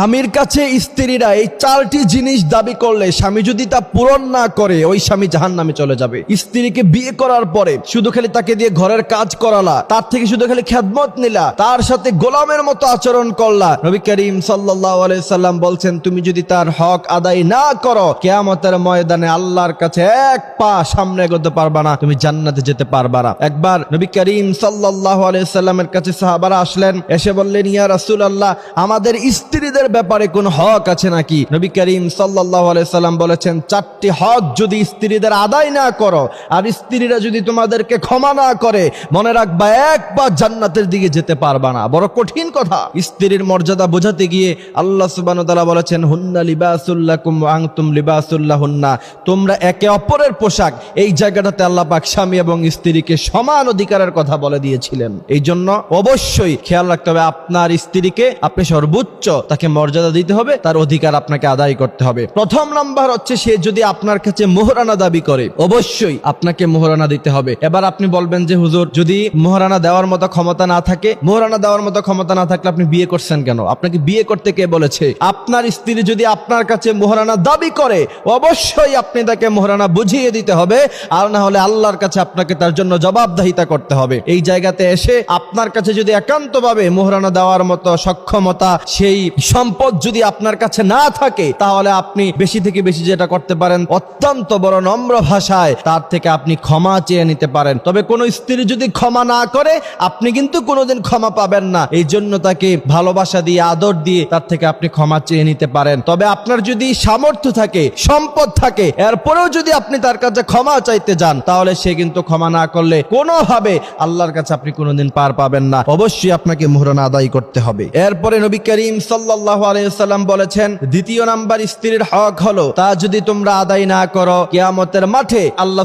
স্বামীর কাছে স্ত্রীরা এই চারটি জিনিস দাবি করলে স্বামী যদি তা পূরণ না করে, ওই স্বামী জাহান নামে চলে যাবে। স্ত্রীকে বিয়ে করার পরে শুধু খালি তাকে দিয়ে ঘরের কাজ করালা, তার থেকে শুধু খালি খেদমত নিলা, তার সাথে গোলামের মতো আচরণ করলা। নবী করিম সাল্লাম বলছেন, তুমি যদি তার হক আদায় না করো, কেয়ামতের ময়দানে আল্লাহর কাছে এক পা সামনে এগোতে পারবা না, তুমি জান্নাতে যেতে পারবা না। একবার নবী করিম সাল্লাহ সাল্লামের কাছে সাহাবারা আসলেন, এসে বললেন, ইয়া রাসূল আল্লাহ আমাদের স্ত্রীদের ব্যাপারে কোন হক আছে নাকি? নবী করিম সাল্লাহ সাল্লাম বলেছেন, চারটি হক যদি স্ত্রীদের আদায় না করো, আর স্ত্রীরা যদি তোমাদেরকে ক্ষমা না করে, মনে রাখবা এক পা জান্নাতের দিকে যেতে পারবা না। বড় কঠিন কথা। স্ত্রীর মর্যাদা বোঝাতে গিয়ে আল্লাহ তাআলা বলেছেন, হুন্না লিবাসুল্লাকুম ওয়া আনতুম লিবাসুল্লাহুন্না তোমরা একে অপরের পোশাক, এই জায়গাটাতে আল্লাহ পাক স্বামী এবং স্ত্রীকে সমান অধিকারের কথা বলে দিয়েছিলেন। এই জন্য অবশ্যই খেয়াল রাখতে হবে, আপনার স্ত্রীকে আপনি সর্বোচ্চ তাকে মর্যাদা দিতে হবে, তার অধিকার আপনাকে আদায় করতে হবে। প্রথম নাম্বার হচ্ছে, সে যদি আপনার কাছে মোহরানা দাবি করে, অবশ্যই আপনাকে মোহরানা দিতে হবে। এবার আপনি বলবেন যে, হুজুর, যদি মোহরানা দেওয়ার মতো ক্ষমতা না থাকে, মোহরানা দেওয়ার মতো ক্ষমতা না থাকলে আপনি বিয়ে করছেন কেন? আপনাকে বিয়ে করতে কে বলেছে? আপনার স্ত্রী যদি আপনার কাছে মোহরানা দাবি করে, অবশ্যই আপনি তাকে মোহরানা বুঝিয়ে দিতে হবে, আর না হলে আল্লাহর কাছে আপনাকে তার জন্য জবাবদাহিতা করতে হবে। এই জায়গাতে এসে আপনার কাছে যদি একান্তভাবে মোহরানা দেওয়ার মতো সক্ষমতা, সেই সম্পদ যদি আপনার কাছে না থাকে, তাহলে আপনি বেশি থেকে বেশি যেটা করতে পারেন, অত্যন্ত বড় নম্র ভাষায় তার থেকে আপনি ক্ষমা চেয়ে নিতে পারেন। তবে কোনো স্ত্রী যদি ক্ষমা না করে, আপনি কিন্তু কোনোদিন ক্ষমা পাবেন না। এই জন্য তাকে ভালোবাসা দিয়ে, আদর দিয়ে তার থেকে আপনি ক্ষমা চেয়ে নিতে পারেন। তবে আপনার যদি সামর্থ্য থাকে, সম্পদ থাকে, এরপরেও যদি আপনি তার কাছে ক্ষমা চাইতে যান, তাহলে সে কিন্তু ক্ষমা না করলে কোনোভাবে আল্লাহর কাছে আপনি কোনোদিন পার পাবেন না। অবশ্যই আপনাকে মোহরানা আদায় করতে হবে। এরপরে নবী করিম সাল্লাল্লাহু আলাইহি সাল্লাম বলেছেন, দ্বিতীয় নাম্বার স্ত্রীর হক হলো, তা যদি তোমরা আদায় না করো, কিয়ামতের মাঠে আল্লাহ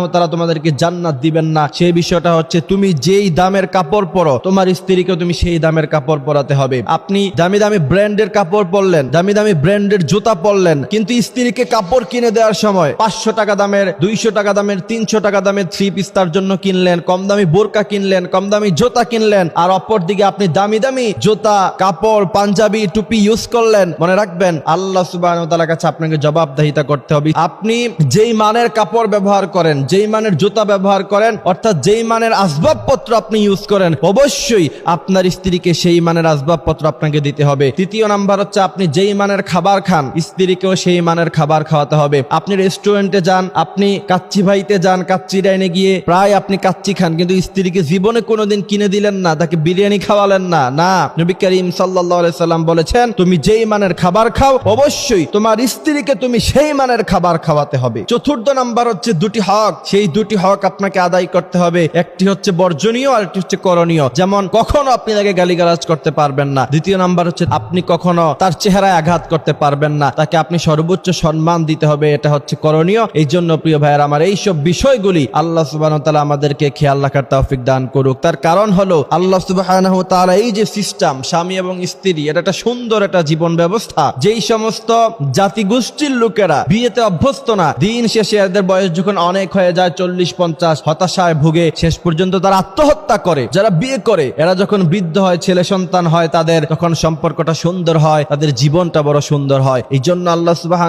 ওয়া তাআলা তোমাদেরকে জান্নাত দিবেন না। সেই বিষয়টা হচ্ছে, তুমি যেই দামের কাপড় পরো, তোমার স্ত্রীকে তুমি সেই দামের কাপড় পরাতে হবে। আপনি দামি দামি ব্র্যান্ডের কাপড় পরলেন, দামি দামি ব্র্যান্ডের জুতা পরলেন, কিন্তু স্ত্রীকে কাপড় কিনে দেওয়ার সময় পাঁচশো টাকা দামের, দুইশো টাকা দামের, তিনশো টাকা দামের থ্রি পিস তার জন্য কিনলেন, কম দামি বোরকা কিনলেন, কম দামি জুতা কিনলেন, আর অপর দিকে আপনি দামি দামি জুতা, কাপড়, পাঞ্জাবি টুপি ইউজ করলেন, মনে রাখবেন, আল্লাহ সুবাহ কাছে আপনাকে জবাবদাহিতা করতে হবে। আপনি যেই মানের কাপড় ব্যবহার করেন, যেই মানের জুতা ব্যবহার করেন, অর্থাৎ যেই মানের আসবাবপত্র আপনি ইউজ করেন, অবশ্যই আপনার স্ত্রীকে সেই মানের আসবাবপত্র আপনাকে দিতে হবে। তৃতীয় নাম্বার হচ্ছে আপনি যেই মানের খাবার খান, স্ত্রীকেও সেই মানের খাবার খাওয়াতে হবে। আপনি রেস্টুরেন্টে যান, আপনি কাচ্চি ভাইতে যান, কাচ্চি ডাইনে গিয়ে প্রায় আপনি কাচ্চি খান, কিন্তু স্ত্রীকে জীবনে কোনোদিন কিনে দিলেন না, তাকে বিরিয়ানি খাওয়ালেন না। না, নবী করিম আলাইহি সাল্লাম বলেছেন তুমি যেই মানের খাবার খাও, অবশ্যই তোমার স্ত্রীকে তুমি সেই মানের খাবার খাওয়াতে হবে। চতুর্থ নাম্বার হচ্ছে দুটি হক। সেই দুটি হক আপনাকে আদায় করতে হবে। একটি হচ্ছে বর্জনীয়, আর একটি হচ্ছে করণীয়। যেমন, কখনো আপনি তাকে গালিগালাজ করতে পারবেন না। দ্বিতীয় নাম্বার হচ্ছে, আপনি কখনো তার চেহারায় আঘাত করতে পারবেন না। তাকে আপনি সর্বোচ্চ সম্মান দিতে হবে, এটা হচ্ছে করণীয়। এই জন্য প্রিয় ভাইয়ের, আমার এইসব বিষয়গুলি আল্লাহ সুবাহ তালা আমাদেরকে খেয়াল রাখার তৌফিক দান করুক। তার কারণ হলো, আল্লাহ সুবাহ এই যে সিস্টেম স্বামী এবং স্ত্রী, এটা একটা সুন্দর একটা জীবন ব্যবস্থা। যেই সমস্ত জাতিগোষ্ঠীর লোকেরা বিয়েতে অভ্যস্ত না, দিন শেষে এদের বয়স যখন অনেক হয়ে যায়, চল্লিশ, পঞ্চাশ, হতাশায় ভুগে, শেষ পর্যন্ত তারা আত্মহত্যা করে। যারা বিয়ে করে, এরা যখন বৃদ্ধ হয়, ছেলে সন্তান হয়, তাদের তখন সম্পর্কটা সুন্দর হয়, তাদের জীবনটা বড় সুন্দর হয়। এই জন্য আল্লাহ সুবাহ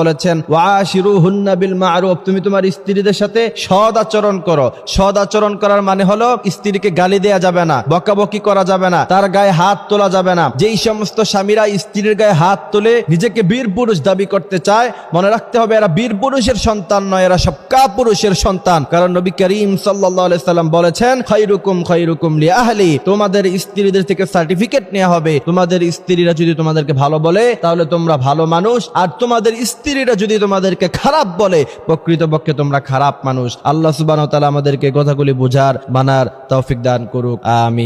বলেছেন ওয়াশিরু হুন্না বিল মারুফ তুমি তোমার স্ত্রীদের সাথে সদ আচরণ করো। সদ আচরণ করার মানে হলো, স্ত্রীকে গালি দেয়া যাবে না, বকাবকি করা যাবে না, তার গায়ে হাত তোলা যাবে না। যেই সমস্ত স্বামীরা স্ত্রীর গায়ে হাত তুলে নিজেকে বীর পুরুষ দাবি করতে চায়। মনে রাখতে হবে, এরা বীর পুরুষের সন্তান নয়, এরা সব কা পুরুষের সন্তান। কারণ নবী করিম সাল্লাম বলেছেন খৈরুকুম খৈরুকুম লি আহলি তোমাদের স্ত্রীদের থেকে সার্টিফিকেট নেওয়া হবে। তোমাদের স্ত্রীরা যদি তোমাদেরকে ভালো বলে, তাহলে তোমরা ভালো মানুষ। আর তোমাদের স্ত্রীরা যদি তোমাদেরকে খারাপ বলে, প্রকৃতপক্ষে তোমরা খারাপ মানুষ। আল্লাহ সুবান তালা আমাদেরকে কথাগুলি বোঝার, মানার তৌফিক দান করুক। আমি